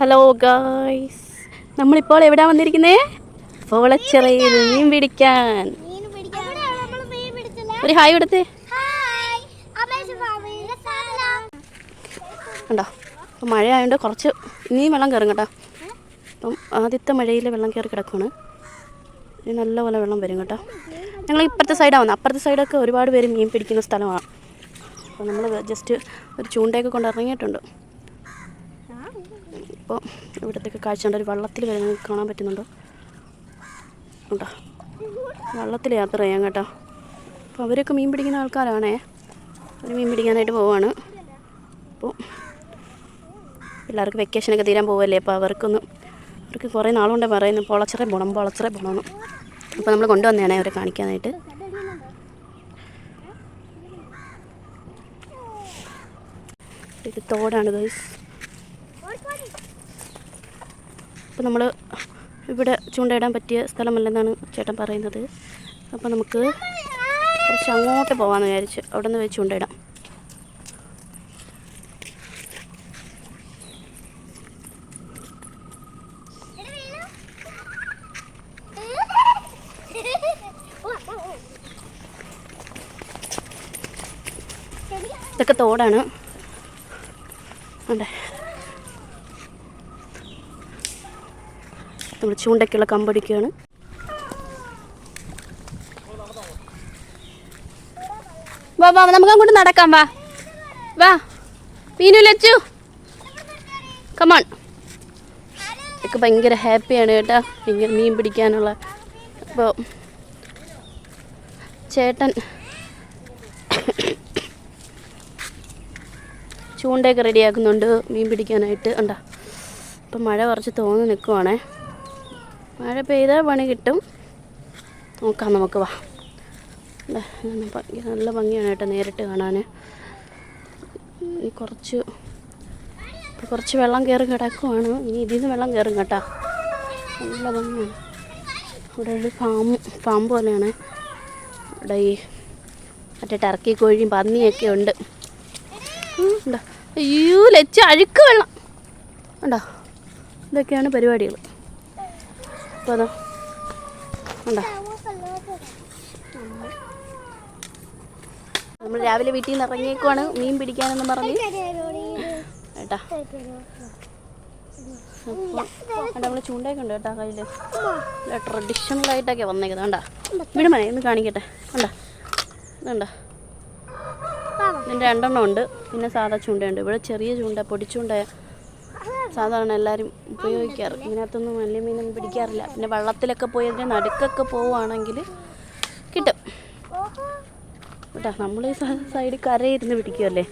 Hello guys നമ്മളിപ്പോൾ എവിടെ വന്നിരിക്കുന്നേ? പോളച്ചിറയിൽ മീൻ പിടിക്കാൻ. ഒരു ഹായ് എടുത്തേ ഉണ്ടോ? അപ്പം മഴ ആയതുകൊണ്ട് കുറച്ച് ഇനിയും വെള്ളം കയറും കേട്ടോ. അപ്പം ആദ്യത്തെ മഴയിൽ വെള്ളം കയറി കിടക്കുകയാണ് ഇനി നല്ലപോലെ വെള്ളം വരും കേട്ടോ. ഞങ്ങൾ ഇപ്പുറത്തെ സൈഡാണ് വന്നത് അപ്പുറത്തെ സൈഡൊക്കെ ഒരുപാട് പേര് മീൻ പിടിക്കുന്ന സ്ഥലമാണ് അപ്പോൾ നമ്മൾ ജസ്റ്റ് ഒരു ചൂണ്ടയൊക്കെ കൊണ്ട് ഇറങ്ങിയിട്ടുണ്ട്. ഇപ്പോൾ ഇവിടത്തേക്ക് കാഴ്ച ഉണ്ട് ഒരു വള്ളത്തിൽ വരെ നിങ്ങൾക്ക് കാണാൻ പറ്റുന്നുണ്ടോ. ഉണ്ടോ? വള്ളത്തിൽ യാത്ര ചെയ്യാം കേട്ടോ. അപ്പോൾ അവരൊക്കെ മീൻ പിടിക്കുന്ന ആൾക്കാരാണേ. അവർ മീൻ പിടിക്കാനായിട്ട് പോവാണ്. അപ്പോൾ എല്ലാവർക്കും വെക്കേഷനൊക്കെ തീരാൻ പോവല്ലേ? അപ്പോൾ അവർക്കൊന്ന് അവർക്ക് കുറേ നാളുകൊണ്ടേ പറയുന്നു പൊളച്ചറേ പോകണം പൊളച്ചറേ പോണം അപ്പോൾ നമ്മൾ കൊണ്ടുവന്നതാണ് അവരെ കാണിക്കാനായിട്ട്. ഇത് തോടാണ് ഗൈസ് അപ്പോൾ നമ്മൾ ഇവിടെ ചൂണ്ടയിടാൻ പറ്റിയ സ്ഥലമല്ലെന്നാണ് ചേട്ടൻ പറയുന്നത്. അപ്പോൾ നമുക്ക് കുറച്ച് അങ്ങോട്ട് പോകാമെന്ന് വിചാരിച്ച് അവിടെ നിന്ന് വെച്ച് ചൂണ്ടയിടാം. ഇതൊക്കെ തോടാണ്. അതെ നമ്മൾ ചൂണ്ടയ്ക്കുള്ള കമ്പടിക്കുകയാണ് വാ വാ നമുക്ക് അങ്ങോട്ട് നടക്കാം വാ. വാ. മീനു ലച്ചു. കമാൺ ഒക്കെ ഭയങ്കര ഹാപ്പിയാണ് കേട്ടാ. ഭയങ്കര മീൻ പിടിക്കാനുള്ള അപ്പോൾ ചേട്ടൻ ചൂണ്ടയൊക്കെ റെഡിയാക്കുന്നുണ്ട് മീൻ പിടിക്കാനായിട്ട്. ഉണ്ടാ ഇപ്പം മഴ കുറച്ച് തോന്നി നിൽക്കുവാണേ മഴ പെയ്താൽ പണി കിട്ടും. നോക്കാം നമുക്ക് വാ. നല്ല ഭംഗിയാണ് കേട്ടോ നേരിട്ട് കാണാൻ. കുറച്ച് കുറച്ച് വെള്ളം കയറി കിടക്കുവാണ്. ഇനി ഇതിൽ നിന്ന് വെള്ളം കയറും കേട്ടോ. നല്ല ഭംഗിയാണ്. ഇവിടെ ഒരു ഫാം ഫാം പോലെയാണ്. ഇവിടെ ഈ മറ്റേ ടർക്കി കോഴിയും പന്നിയൊക്കെ ഉണ്ട്. ഉണ്ടോ? അയ്യോ ലച്ച അഴുക്ക് വെള്ളം. ഉണ്ടോ? ഇതൊക്കെയാണ് പരിപാടികൾ. ഉണ്ടോ? നമ്മൾ രാവിലെ വീട്ടിൽ നിന്ന് ഇറങ്ങിയേക്കുവാണ്. മീൻ പിടിക്കാനെന്ന് പറഞ്ഞു. കേട്ടാ നമ്മൾ ചൂണ്ടയൊക്കെ ഉണ്ട് കേട്ടാ കയ്യിൽ ട്രഡീഷണൽ ആയിട്ടൊക്കെ വന്നേക്കുന്നത്. കണ്ടാ? ഇവിടെ മനെ കാണിക്കട്ടെ. കണ്ടാ? ഇതുണ്ടാ? ഇതിന്റെ രണ്ടെണ്ണം ഉണ്ട്. പിന്നെ സാധാ ചൂണ്ടയുണ്ട്. ഇവിടെ ചെറിയ ചൂണ്ട പൊടിച്ചൂണ്ട സാധാരണ എല്ലാവരും ഉപയോഗിക്കാറ്. ഇതിനകത്തൊന്നും വലിയ മീനൊന്നും പിടിക്കാറില്ല. പിന്നെ വള്ളത്തിലൊക്കെ പോയി അതിന്റെ നടുക്കൊക്കെ പോവുകയാണെങ്കിൽ കിട്ടും. കേട്ടോ നമ്മൾ ഈ സൈഡിൽ കരയിരുന്ന് പിടിക്കുമല്ലേ.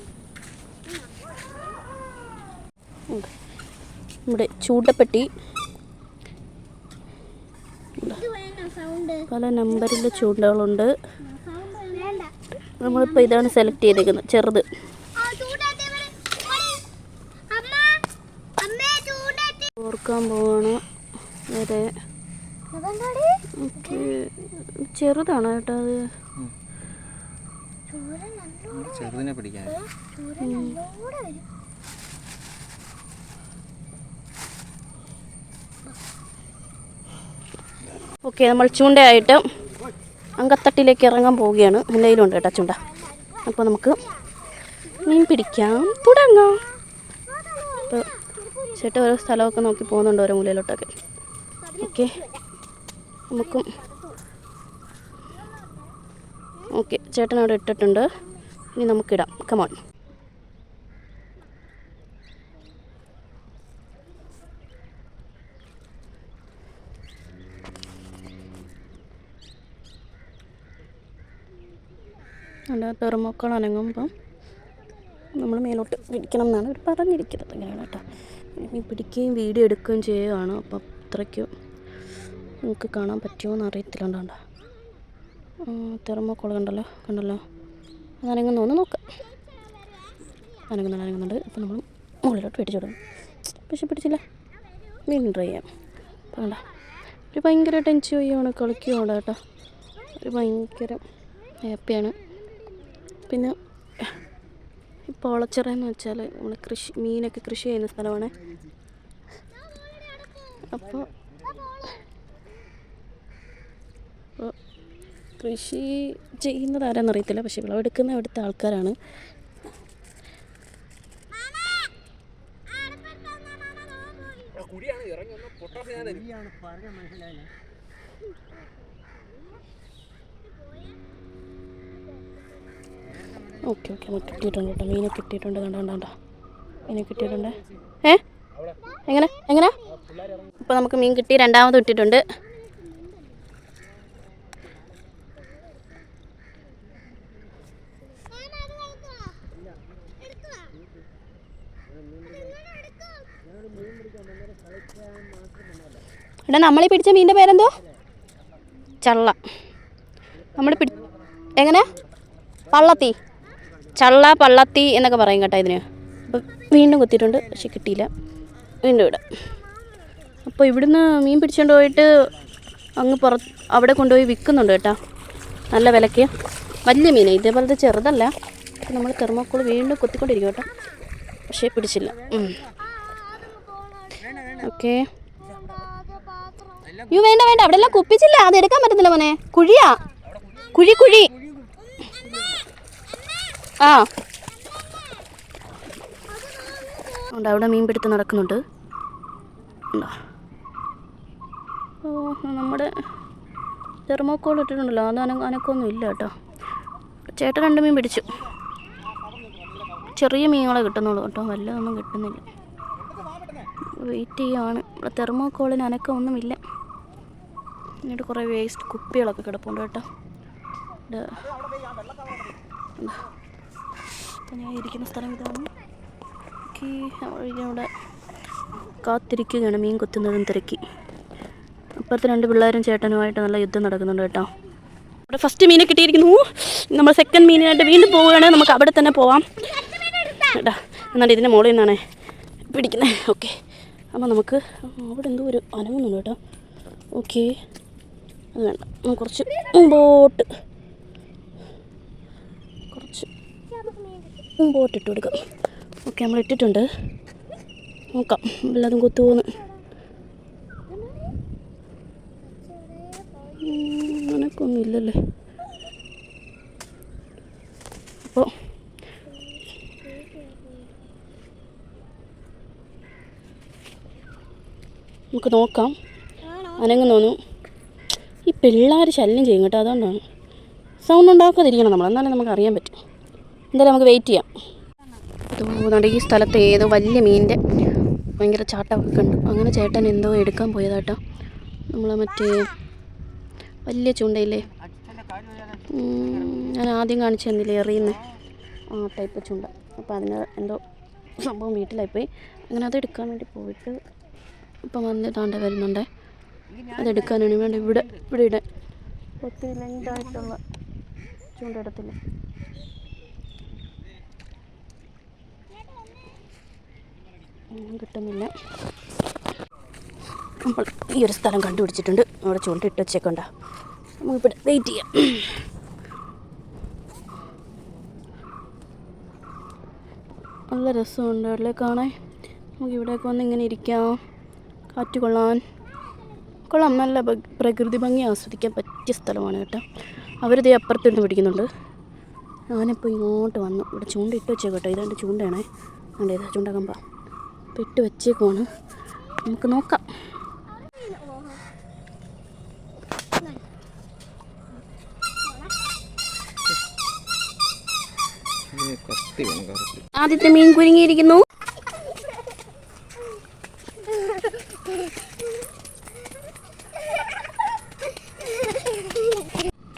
നമ്മുടെ ചൂണ്ടപ്പെട്ടി. പല നമ്പറിന്റെ ചൂണ്ടകളുണ്ട്. നമ്മളിപ്പോൾ ഇതാണ് സെലക്ട് ചെയ്തേക്കുന്നത് ചെറുത് ആ ചൂടാറ്റി ഇവിടെ. ഓടി. അമ്മ അമ്മേ ഓർക്കാൻ പോവാണ്. വരെ. ചെറുതാണ് കേട്ടോ അത്. ചെറുതിനെ പിടിക്കാൻ. ചൂര നല്ലോണം വരും. ഓക്കെ നമ്മൾ ചൂണ്ടയായിട്ട് അങ്കത്തട്ടിലേക്ക് ഇറങ്ങാൻ പോവുകയാണ്. എന്റെ കയ്യിലുണ്ട് കേട്ടോ ചൂണ്ട. അപ്പോൾ നമുക്ക് മീൻ പിടിക്കാം. തുടങ്ങാം. അപ്പോൾ ചേട്ടൻ ഓരോ സ്ഥലമൊക്കെ നോക്കി പോകുന്നുണ്ട് ഓരോ മൂലയിലോട്ടൊക്കെ. ഓക്കെ. നമുക്കും. ഓക്കെ ചേട്ടൻ അവിടെ ഇട്ടിട്ടുണ്ട്. ഇനി നമുക്കിടാം. കമോൺ അല്ല തെർമോക്കോൾ അനങ്ങുമ്പം നമ്മൾ മേലോട്ട് പിടിക്കണം എന്നാണ് അവർ പറഞ്ഞിരിക്കുന്നത്. അങ്ങനെയാണ് കേട്ടോ. ഇനി പിടിക്കുകയും വീഡിയോ എടുക്കുകയും ചെയ്യുകയാണ്. അപ്പം അത്രയ്ക്കും നിങ്ങൾക്ക് കാണാൻ പറ്റുമോ എന്ന് അറിയത്തില്ല കണ്ടോ. തെർമോക്കോൾ കണ്ടല്ലോ കണ്ടല്ലോ. അത് അനങ്ങുന്ന ഒന്ന് നോക്കാം. അനങ്ങുന്നുണ്ട് അനങ്ങുന്നുണ്ട്. അപ്പം നമ്മൾ മുകളിലോട്ട് പിടിച്ചു തുടങ്ങും പക്ഷെ പിടിച്ചില്ല. വീണ്ടും ട്രൈ ചെയ്യാം. അപ്പം കണ്ട ഒരു ഭയങ്കര ടെൻഷൻ ചെയ്യുകയാണ് കളിക്കുകയാണ് കേട്ടോ. ഒരു ഭയങ്കര ഹാപ്പിയാണ് പിന്നെ ഈ പോളച്ചിറ എന്ന് വെച്ചാൽ നമ്മൾ കൃഷി മീനൊക്കെ കൃഷി ചെയ്യുന്ന സ്ഥലമാണ്. അപ്പോൾ അപ്പോൾ കൃഷി ചെയ്യുന്നത് ആരാന്ന് അറിയത്തില്ല. പക്ഷെ വിളവെടുക്കുന്ന ഇവിടുത്തെ ആൾക്കാരാണ്. കുഴിയാണ് ഇറങ്ങി വന്ന. പൊട്ടാസ് ഞാൻ ഓക്കെ ഓക്കെ. നമുക്ക് കിട്ടിയിട്ടുണ്ട് കേട്ടോ. മീനെ കിട്ടിയിട്ടുണ്ട്. കണ്ട കണ്ട കണ്ട. മീനെ കിട്ടിയിട്ടുണ്ട്. ഏ? എങ്ങനെ? എങ്ങനെ? ഇപ്പോൾ നമുക്ക് മീൻ കിട്ടി. രണ്ടാമത് ഇട്ടിട്ടുണ്ട് എടാ നമ്മളീ പിടിച്ച മീന്റെ പേരെന്തോ? ചള്ള. നമ്മൾ പിടി എങ്ങനെ? പള്ളത്തി. ചള്ള പള്ളത്തി എന്നൊക്കെ പറയും കേട്ടോ ഇതിന്. അപ്പം വീണ്ടും കുത്തിയിട്ടുണ്ട് പക്ഷെ കിട്ടിയില്ല. വീണ്ടും ഇവിടെ അപ്പോൾ ഇവിടുന്ന് മീൻ പിടിച്ചുകൊണ്ട് പോയിട്ട് അങ്ങ് പുറ അവിടെ കൊണ്ടുപോയി വിൽക്കുന്നുണ്ട് കേട്ടോ. നല്ല വിലയ്ക്ക്. വലിയ മീൻ ഇതേപോലത്തെ ചെറുതല്ല. നമ്മൾ തെർമോക്കോൾ വീണ്ടും കുത്തിക്കൊണ്ടിരിക്കും കേട്ടോ. പക്ഷേ പിടിച്ചില്ല. ഓക്കെ. യു വേണ്ട വേണ്ട. അവിടെ എല്ലാം കുപ്പിച്ചില്ല. അത് എടുക്കാൻ പറ്റുന്നില്ല മോനെ. കുഴിയാ. കുഴി കുഴി. ആ. ഉണ്ട് അവിടെ മീൻ പിടുത്തം നടക്കുന്നുണ്ട്? ഓ നമ്മുടെ തെർമോക്കോൾ ഇട്ടിട്ടുണ്ടല്ലോ. അത് അന അനക്കൊന്നും ഇല്ല കേട്ടോ. ചേട്ടൻ രണ്ട് മീൻ പിടിച്ചു. ചെറിയ മീനുകളെ കിട്ടുന്നുള്ളൂ കേട്ടോ. വല്ലതൊന്നും കിട്ടുന്നില്ല. വെയിറ്റ് ചെയ്യുകയാണ് ഇവിടെ തെർമോക്കോളിന് അനക്കമൊന്നുമില്ല എന്നിട്ട് കുറേ വേസ്റ്റ് കുപ്പികളൊക്കെ കിടപ്പുണ്ട് കേട്ടോ. അപ്പോൾ ഞാൻ ഇരിക്കുന്ന സ്ഥലം ഇതാണ്. ഓക്കെ അവിടെ കാത്തിരിക്കുകയാണ് മീൻ കൊത്തുന്നതും തിരക്കി. അപ്പുറത്ത് രണ്ട് പിള്ളേരും ചേട്ടനുമായിട്ട് നല്ല യുദ്ധം നടക്കുന്നുണ്ട് കേട്ടോ. ഇവിടെ ഫസ്റ്റ് മീനെ കിട്ടിയിരിക്കുന്നു. നമ്മൾ സെക്കൻഡ് മീനായിട്ട് വീണ്ടും പോവുകയാണെങ്കിൽ നമുക്ക് അവിടെ തന്നെ പോവാം. കേട്ടോ എന്നാണ്ട് ഇതിന്റെ മുകളിൽ നിന്നാണ് പിടിക്കുന്നത്. ഓക്കെ അപ്പോൾ നമുക്ക് അവിടെ എന്തോ ഒരു അനങ്ങുന്നുണ്ട് കേട്ടോ. ഓക്കെ അത് വേണ്ട കുറച്ച് മുമ്പോട്ട് കുറച്ച് മുമ്പോട്ട് ഇട്ട് കൊടുക്കാം. ഓക്കെ നമ്മൾ ഇട്ടിട്ടുണ്ട്. നോക്കാം. എല്ലാതും കൊത്തുപോകുന്നു അനക്കൊന്നും ഇല്ലല്ലേ? അപ്പോൾ നമുക്ക് നോക്കാം. അനങ്ങുന്നോന്നു ഈ പിള്ളേർ ശല്യം ചെയ്യും കേട്ടോ അതുകൊണ്ടാണ്. സൗണ്ട് ഉണ്ടാക്കാതിരിക്കണം നമ്മൾ. എന്നാലും നമുക്ക് അറിയാൻ എന്തായാലും നമുക്ക് വെയിറ്റ് ചെയ്യാം. തോന്നുന്നുണ്ട് ഈ സ്ഥലത്ത് ഏതോ വലിയ മീനിന്റെ ഭയങ്കര ചാട്ടമൊക്കെ കണ്ടു. അങ്ങനെ ചേട്ടൻ എന്തോ എടുക്കാൻ പോയതാട്ടോ. നമ്മൾ മറ്റേ വലിയ ചൂണ്ടയില്ലേ? ഞാൻ ആദ്യം കാണിച്ചു തന്നില്ലേ എറിയുന്നേ? ആ ടൈപ്പ് ചൂണ്ട. അപ്പോൾ അതിന് എന്തോ സംഭവം വീട്ടിലായി പോയി അങ്ങനെ അത് എടുക്കാൻ വേണ്ടി പോയിട്ട് ഇപ്പം വന്ന് താണ്ട വരുന്നുണ്ടേ. അതെടുക്കാനാണ് വേണ്ട ഇവിടെ ഇവിടെ ഇടാൻ. ഒത്തിരി ലെങ്തായിട്ടുള്ള ചൂണ്ട ഒന്നും കിട്ടുന്നില്ല. നമ്മൾ ഈ ഒരു സ്ഥലം കണ്ടുപിടിച്ചിട്ടുണ്ട്. അവിടെ ചൂണ്ടിട്ട് വെച്ചേക്കണ്ട. നമുക്കിവിടെ വെയിറ്റ് ചെയ്യാം. നല്ല രസമുണ്ട് അവിടെ കാണാൻ? നമുക്ക് ഇവിടെയൊക്കെ വന്ന് ഇങ്ങനെ ഇരിക്കാം. കാറ്റ് കൊള്ളാൻ. കൊള്ളാം. നല്ല പ്രകൃതി ഭംഗി ആസ്വദിക്കാൻ പറ്റിയ സ്ഥലമാണ് കേട്ടോ. അവരിത് അപ്പുറത്തിരുന്ന് പിടിക്കുന്നുണ്ട്. ഞാനിപ്പോൾ ഇങ്ങോട്ട് വന്നു. ഇവിടെ ചൂണ്ട ഇട്ട് വെച്ചേക്കട്ടോ ഇതാണ്ട് ചൂണ്ടയാണേ. അതെ ഇതാ ചൂണ്ട കമ്പ ഇട്ട് വെച്ചേക്കുവാണ് നമുക്ക് നോക്കാം. ആദ്യത്തെ മീൻ കുരുങ്ങിയിരിക്കുന്നു.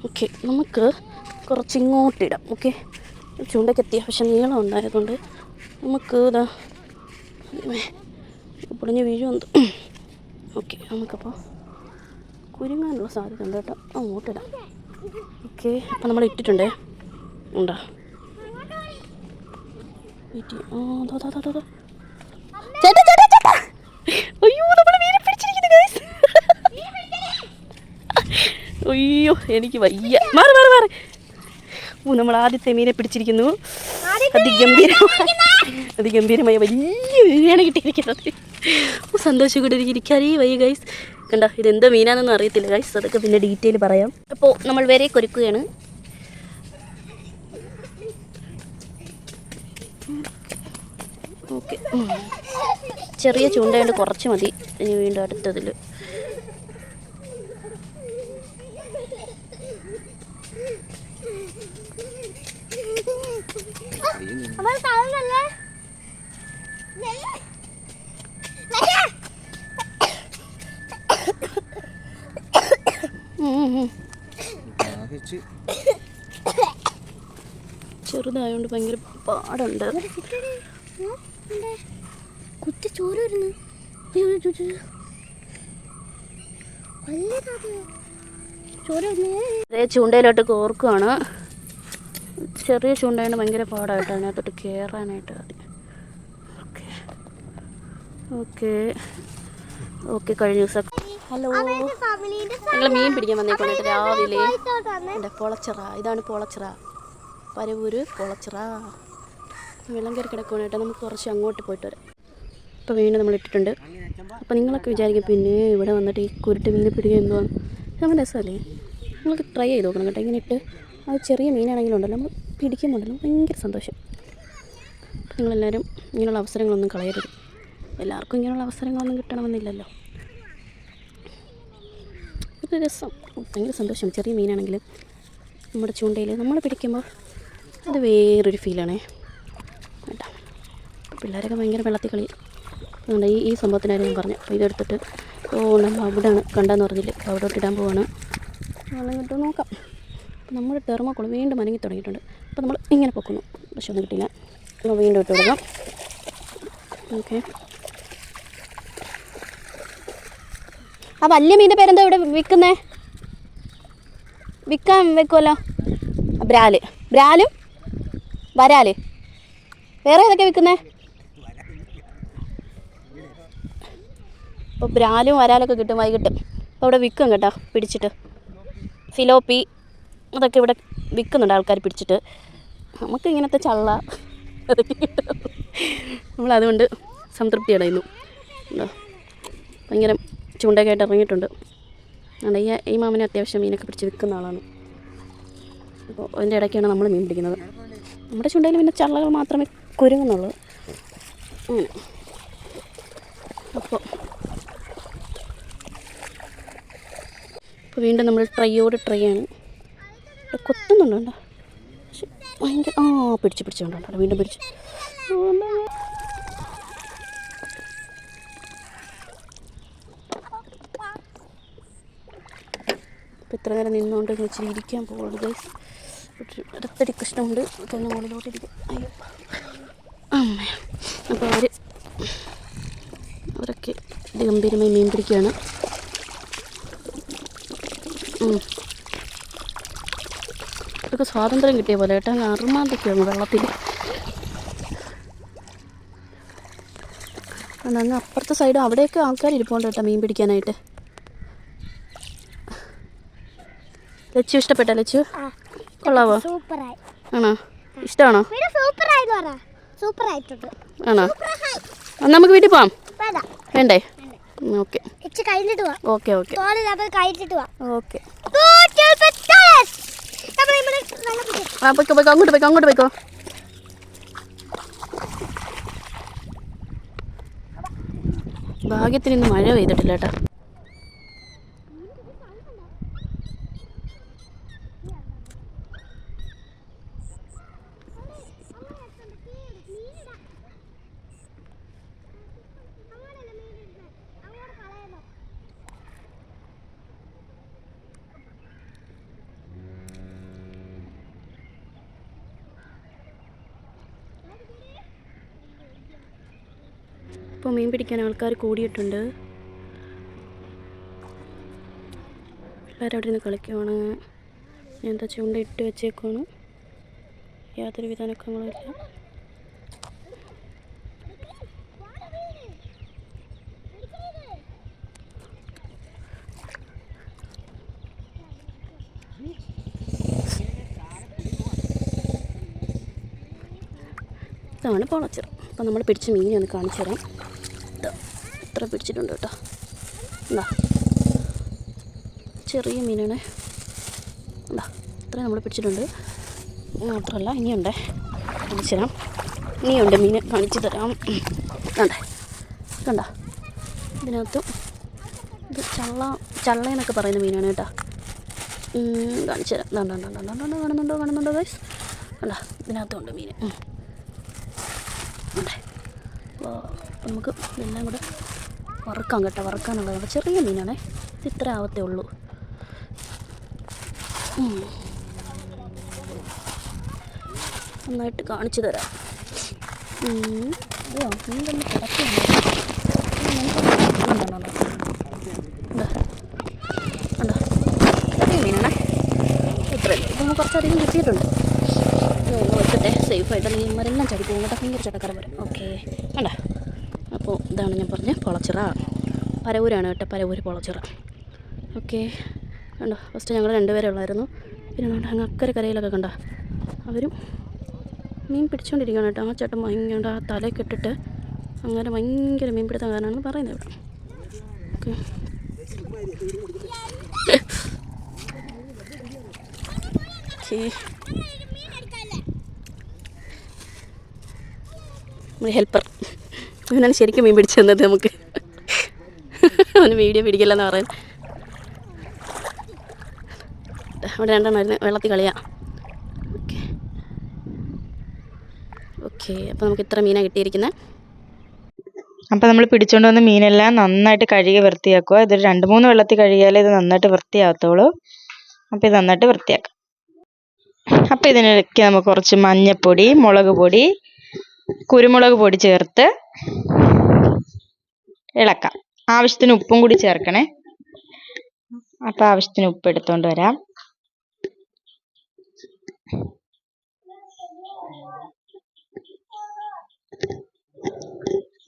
ഓക്കെ നമുക്ക് കുറച്ച് ഇങ്ങോട്ടിടാം ഓക്കെ ചൂണ്ടയ്ക്ക് അത്യാവശ്യം നീളം ഉണ്ടായതുകൊണ്ട് നമുക്ക് ഇതാ പൊളിഞ്ഞ് വീഴുമെന്ന് ഓക്കെ നമുക്കപ്പോൾ കുരുങ്ങാനുള്ള സാധ്യത ഉണ്ട് കേട്ടോ. അങ്ങോട്ടിടാം ഓക്കെ അപ്പം നമ്മൾ ഇട്ടിട്ടുണ്ടേ. ഉണ്ടോ? വെയിറ്റ് ചെയ്യ്. ആ, ദാ, ദാ, ദാ, ദാ, ദാ. ചേട്ടാ, ചേട്ടാ, ചേട്ടാ. അയ്യോ മീനെ പിടിച്ചിരിക്കുന്നു. അയ്യോ എനിക്ക് വയ്യ. മാറി മാറി മാറി. ഓ നമ്മൾ ആദ്യത്തെ മീനെ പിടിച്ചിരിക്കുന്നു. ആദ്യം അതിഗംഭീരമായ അതിഗംഭീരമായ വലിയ മീനാണ് കിട്ടിയിരിക്കുന്നത്. സന്തോഷം കൂടി ഇരിക്കാനേ വയ്യ ഗൈസ് കണ്ട ഇതെന്താ മീനാണെന്നൊന്നും അറിയത്തില്ല ഗൈസ് അതൊക്കെ പിന്നെ ഡീറ്റെയിൽ പറയാം. അപ്പോൾ നമ്മൾ വരെ കൊരുക്കുകയാണ്. ഓക്കെ. ചെറിയ ചൂണ്ടയുണ്ട് കുറച്ച് മതി. ഇനി വീണ്ടും അടുത്തതിൽ ചെറുതായതുകൊണ്ട് ഭയങ്കര പാടുണ്ട്. കുത്തി ചോര വരുന്നു. ചോര ചൂണ്ടയിലോട്ട് കോർക്കുവാണ്. ചെറിയ ചൂണ്ടയാണ് ഭയങ്കര പാടായിട്ടാണ് അതിനകത്തോട്ട് കയറാനായിട്ട് ആദ്യം. ഓക്കെ. ഓക്കെ. ഓക്കെ കഴിഞ്ഞ ദിവസം. ഹലോ. ഞങ്ങൾ മീൻ പിടിക്കാൻ വന്നേക്കൊണ്ടിട്ട് രാവിലെ. എന്റെ പൊളച്ചിറ. ഇതാണ് പൊളച്ചിറ. പരവൂര് കുളച്ചിറ. വെള്ളം കയറി കിടക്കുകയാണ് നമുക്ക് കുറച്ച് അങ്ങോട്ട് പോയിട്ട് വരാം. ഇപ്പോൾ വീണ്ടും നമ്മൾ ഇട്ടിട്ടുണ്ട്. അപ്പോൾ നിങ്ങളൊക്കെ വിചാരിക്കും പിന്നെ ഇവിടെ വന്നിട്ട് ഈ കുരുട്ട് മീനെ പിടിക്കുക എന്തുവാണ് നമ്മൾ രസമല്ലേ? നിങ്ങൾക്ക് ട്രൈ ചെയ്ത് നോക്കണം കേട്ടോ. ഇങ്ങനെ ഇട്ട് അത് ചെറിയ മീനാണെങ്കിലും ഉണ്ടല്ലോ. നമ്മൾ പിടിക്കുമ്പോണ്ടല്ലോ ഭയങ്കര സന്തോഷം. അപ്പോൾ നിങ്ങളെല്ലാവരും ഇങ്ങനെയുള്ള അവസരങ്ങളൊന്നും കളയരുത്. എല്ലാവർക്കും ഇങ്ങനെയുള്ള അവസരങ്ങളൊന്നും കിട്ടണമെന്നില്ലല്ലോ. ഒരു രസം. ഭയങ്കര സന്തോഷം. ചെറിയ മീനാണെങ്കിലും നമ്മുടെ ചൂണ്ടയിൽ നമ്മൾ പിടിക്കുമ്പോൾ അത് വേറൊരു ഫീലാണേ. കേട്ടോ പിള്ളേരൊക്കെ ഭയങ്കര വെള്ളത്തിൽ കളി അതുകൊണ്ട് ഈ ഈ സംഭവത്തിനായിരുന്നു ഞാൻ പറഞ്ഞു. അപ്പോൾ ഇതെടുത്തിട്ട് ഓ നമ്മൾ അവിടെയാണ് കണ്ടെന്ന് പറഞ്ഞില്ലേ? അപ്പോൾ അവിടോട്ട് ഇടാൻ പോവാണ്. കിട്ടുമോ നോക്കാം. അപ്പോൾ നമ്മുടെ ടെർമോക്കോൾ വീണ്ടും അനങ്ങി തുടങ്ങിയിട്ടുണ്ട്. അപ്പോൾ നമ്മൾ ഇങ്ങനെ പൊക്കുന്നു. പക്ഷെ ഒന്നും കിട്ടിയില്ല. നമ്മൾ വീണ്ടും ഇട്ട് കൊടുക്കാം. ഓക്കെ. ആ വലിയ മീന്റെ പേരെന്താ ഇവിടെ വിൽക്കുന്നേ? വിൽക്കാൻ വെക്കുമല്ലോ ബ്രാൽ. ബ്രാലും വരാൽ. വേറെ ഏതൊക്കെ വിൽക്കുന്നേ? ഇപ്പോൾ ബ്രാലും വരാലൊക്കെ കിട്ടും വൈകിട്ട്. അപ്പോൾ ഇവിടെ വിൽക്കും കേട്ടോ പിടിച്ചിട്ട്. ഫിലോപ്പി അതൊക്കെ ഇവിടെ വിൽക്കുന്നുണ്ട് ആൾക്കാർ പിടിച്ചിട്ട്. നമുക്ക് ഇങ്ങനത്തെ ചള്ള അതൊക്കെ കിട്ടും. നമ്മളതുകൊണ്ട് സംതൃപ്തി അടയുന്നു. ഉണ്ടോ ഭയങ്കര ചൂണ്ടയൊക്കെ ആയിട്ട് ഇറങ്ങിയിട്ടുണ്ട്. അതുകൊണ്ട് ഈ ഈ മാമനെ അത്യാവശ്യം മീനൊക്കെ പിടിച്ച് വിൽക്കുന്ന ആളാണ്. അപ്പോൾ അതിന്റെ ഇടയ്ക്കാണ് നമ്മൾ മീൻ പിടിക്കുന്നത്. നമ്മുടെ ചുണ്ടയിൽ പിന്നെ ചള്ളകൾ മാത്രമേ കുരുങ്ങുന്നുള്ളൂ. അങ്ങനെ. അപ്പോൾ ഇപ്പോൾ വീണ്ടും നമ്മൾ ട്രൈയോട് ട്രൈ ആണ്. കൊത്തുന്നുണ്ട്? പക്ഷെ ഭയങ്കര ആ പിടിച്ച് പിടിച്ചുകൊണ്ടോ വീണ്ടും പിടിച്ച്. അപ്പോൾ ഇത്ര നേരം നിന്നുകൊണ്ട് ഇച്ചിരി ഇരിക്കാൻ ഒരു ഇടത്തടി കഷ്ണമുണ്ട് മുകളിലോട്ട് ഇരിക്കും. അയ്യോ. അമ്മ. അപ്പോൾ അവർ അവരൊക്കെ ഗംഭീരമായി മീൻ പിടിക്കുകയാണ്. ഇതൊക്കെ സ്വാതന്ത്ര്യം കിട്ടിയ പോലെ ഏട്ടാ അറുമാന്തൊക്കെയാണ് വെള്ളത്തിൽ അങ്ങ് അപ്പുറത്തെ സൈഡ് അവിടെയൊക്കെ ആൾക്കാർ ഇരിപ്പുണ്ട് കേട്ടോ മീൻ പിടിക്കാനായിട്ട്. ലച്ചു ഇഷ്ടപ്പെട്ട ലച്ചു? കൊള്ളാവോ? സൂപ്പറായി. ആണോ? ഇഷ്ടമാണോ? ആണോ? നമുക്ക് വീട്ടിൽ പോവാം. വേണ്ട. ഓക്കെ. Okay okay. ഓക്കെ. ആ പോയിക്കോ പോയിക്കോ അങ്ങോട്ട് പോയിക്കോ അങ്ങോട്ട് പോയിക്കോ. ഭാഗ്യത്തിന് ഇന്ന് മഴ പെയ്തിട്ടില്ല കേട്ടോ. ഇപ്പോൾ മീൻ പിടിക്കാൻ ആൾക്കാർ കൂടിയിട്ടുണ്ട്. പിള്ളേർ അവിടെ നിന്ന് കളിക്കുവാണ്. ഞാൻ എന്താ ചൂണ്ട ഇട്ട് വെച്ചേക്കുവാണ്. യാതൊരു വിധ അനക്കങ്ങളുമില്ല ഇതാണ് പൊളച്ചർ. അപ്പം നമ്മൾ പിടിച്ച മീനെ ഒന്ന് കാണിച്ചു തരാം ഇത്ര പിടിച്ചിട്ടുണ്ട് കേട്ടോ. എന്താ ചെറിയ മീനാണ്. എന്താ ഇത്രയും നമ്മൾ പിടിച്ചിട്ടുണ്ട്. മാത്രമല്ല ഇനിയുണ്ട്. കാണിച്ചു തരാം. ഇനിയുണ്ട് മീൻ കാണിച്ചു തരാം. കണ്ടേ കണ്ട? ഇതിനകത്തും ഇത് ചള്ള ചള്ള എന്നൊക്കെ പറയുന്ന മീനാണ് കേട്ടോ. കാണിച്ചു തരാം. ദാ, കാണുന്നുണ്ടോ കാണുന്നുണ്ടോ ഗൈസ് കണ്ട? ഇതിനകത്തുണ്ട് മീൻ. കണ്ടേ അപ്പോൾ നമുക്ക് ഇതെല്ലാം കൂടെ വറുക്കാം കേട്ടോ വറുക്കാനുള്ളത്. ചെറിയ മീനാണേ ഇത് ഇത്ര ആവത്തേ ഉള്ളൂ. നന്നായിട്ട് കാണിച്ചു തരാം? ചെറിയ മീനാണേ. ഇത്രയും കുറച്ചധികം കിട്ടിയിട്ടുണ്ട്. വെച്ചിട്ടെ സേഫായിട്ട്. അല്ലെങ്കിൽ ഇവന്മാരെല്ലാം ചടിക്കും ഇങ്ങോട്ടൊക്കെ ഭയങ്കര ചടക്കാറ് വരും ഓക്കെ. വേണ്ട അപ്പോൾ ഇതാണ് ഞാൻ പറഞ്ഞ പൊളച്ചിറ. പരവൂരാണ് കേട്ടോ പരവൂര് പൊളച്ചിറ. ഓക്കെ. കണ്ടോ ഫസ്റ്റ് ഞങ്ങൾ രണ്ടുപേരെ ഉള്ളായിരുന്നു. പിന്നെ നമ്മുടെ അങ്ങ് അക്കരെ കരയിലൊക്കെ കണ്ട അവരും മീൻ പിടിച്ചുകൊണ്ടിരിക്കുകയാണ് കേട്ടോ. ആ ചേട്ടൻ ഭയങ്കര ആ തലയൊക്കെ ഇട്ടിട്ട് അങ്ങനെ ഭയങ്കര മീൻ പിടുത്തം കാരനാണെന്ന് പറയുന്നത് ഇവിടെ. ഓക്കെ. ഹെൽപ്പർ. അവനാണ് ശരിക്കും മീൻ പിടിച്ചു തന്നത് നമുക്ക്. അവന് വീഡിയോ പിടിക്കില്ലെന്ന് പറയാൻ അവിടെ രണ്ടെണ്ണമായിരുന്നു വെള്ളത്തിൽ കളിയാ. ഓക്കെ. ഓക്കെ. അപ്പോൾ നമുക്ക് ഇത്ര മീനാണ് കിട്ടിയിരിക്കുന്നത് അപ്പോൾ നമ്മൾ പിടിച്ചുകൊണ്ട് വന്ന മീനെല്ലാം നന്നായിട്ട് കഴുകി വൃത്തിയാക്കുക ഇതൊരു രണ്ട് മൂന്ന് വെള്ളത്തിൽ കഴുകിയാലേ ഇത് നന്നായിട്ട് വൃത്തിയാകത്തുള്ളൂ അപ്പോൾ ഇത് നന്നായിട്ട് വൃത്തിയാക്കാം. അപ്പോൾ ഇതിനൊക്കെ നമുക്ക് കുറച്ച് മഞ്ഞൾപ്പൊടി മുളക് പൊടി കുരുമുളക് പൊടി ചേർത്ത് ഇളക്കാം. ആവശ്യത്തിന് ഉപ്പും കൂടി ചേർക്കണേ. അപ്പോൾ ആവശ്യത്തിന് ഉപ്പ് എടുത്തുകൊണ്ട് വരാം.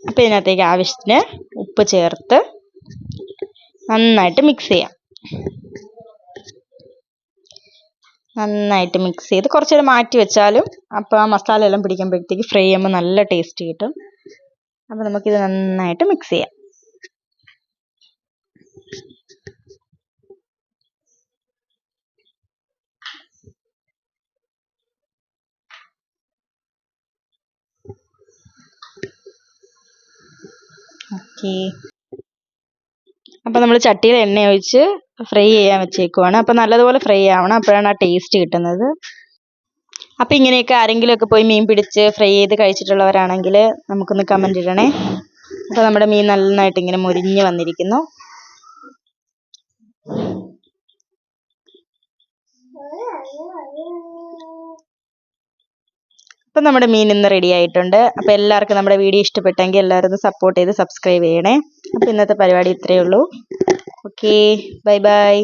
അപ്പം ഇതിനകത്തേക്ക് ആവശ്യത്തിന് ഉപ്പ് ചേർത്ത് നന്നായിട്ട് മിക്സ് ചെയ്യാം. നന്നായിട്ട് മിക്സ് ചെയ്ത് കുറച്ചൊരു മാറ്റി വെച്ചാലും അപ്പോൾ ആ മസാല എല്ലാം പിടിക്കുമ്പോഴത്തേക്ക് ഫ്രൈ ചെയ്യുമ്പോൾ നല്ല ടേസ്റ്റ് കിട്ടും. അപ്പോൾ നമുക്കിത് നന്നായിട്ട് മിക്സ് ചെയ്യാം. ഓക്കെ അപ്പോൾ നമ്മൾ ചട്ടിയിൽ എണ്ണ ഒഴിച്ച് ഫ്രൈ ചെയ്യാൻ വെച്ചേക്കുവാണ്. അപ്പോൾ നല്ലതുപോലെ ഫ്രൈ ആവണം. അപ്പോഴാണ് ആ ടേസ്റ്റ് കിട്ടുന്നത്. അപ്പോൾ ഇങ്ങനെയൊക്കെ ആരെങ്കിലുമൊക്കെ പോയി മീൻ പിടിച്ച് ഫ്രൈ ചെയ്ത് കഴിച്ചിട്ടുള്ളവരാണെങ്കിൽ നമുക്കൊന്ന് കമന്റ് ഇടണേ. അപ്പോൾ നമ്മുടെ മീൻ നന്നായിട്ട് ഇങ്ങനെ മുരിഞ്ഞ് വന്നിരിക്കുന്നു. അപ്പം നമ്മുടെ മീൻ ഇന്ന് റെഡി ആയിട്ടുണ്ട്. അപ്പോൾ എല്ലാവർക്കും നമ്മുടെ വീഡിയോ ഇഷ്ടപ്പെട്ടെങ്കിൽ എല്ലാവരും സപ്പോർട്ട് ചെയ്ത് സബ്സ്ക്രൈബ് ചെയ്യണേ. അപ്പോൾ ഇന്നത്തെ പരിപാടി ഇത്രയേ ഉള്ളൂ. Okay bye bye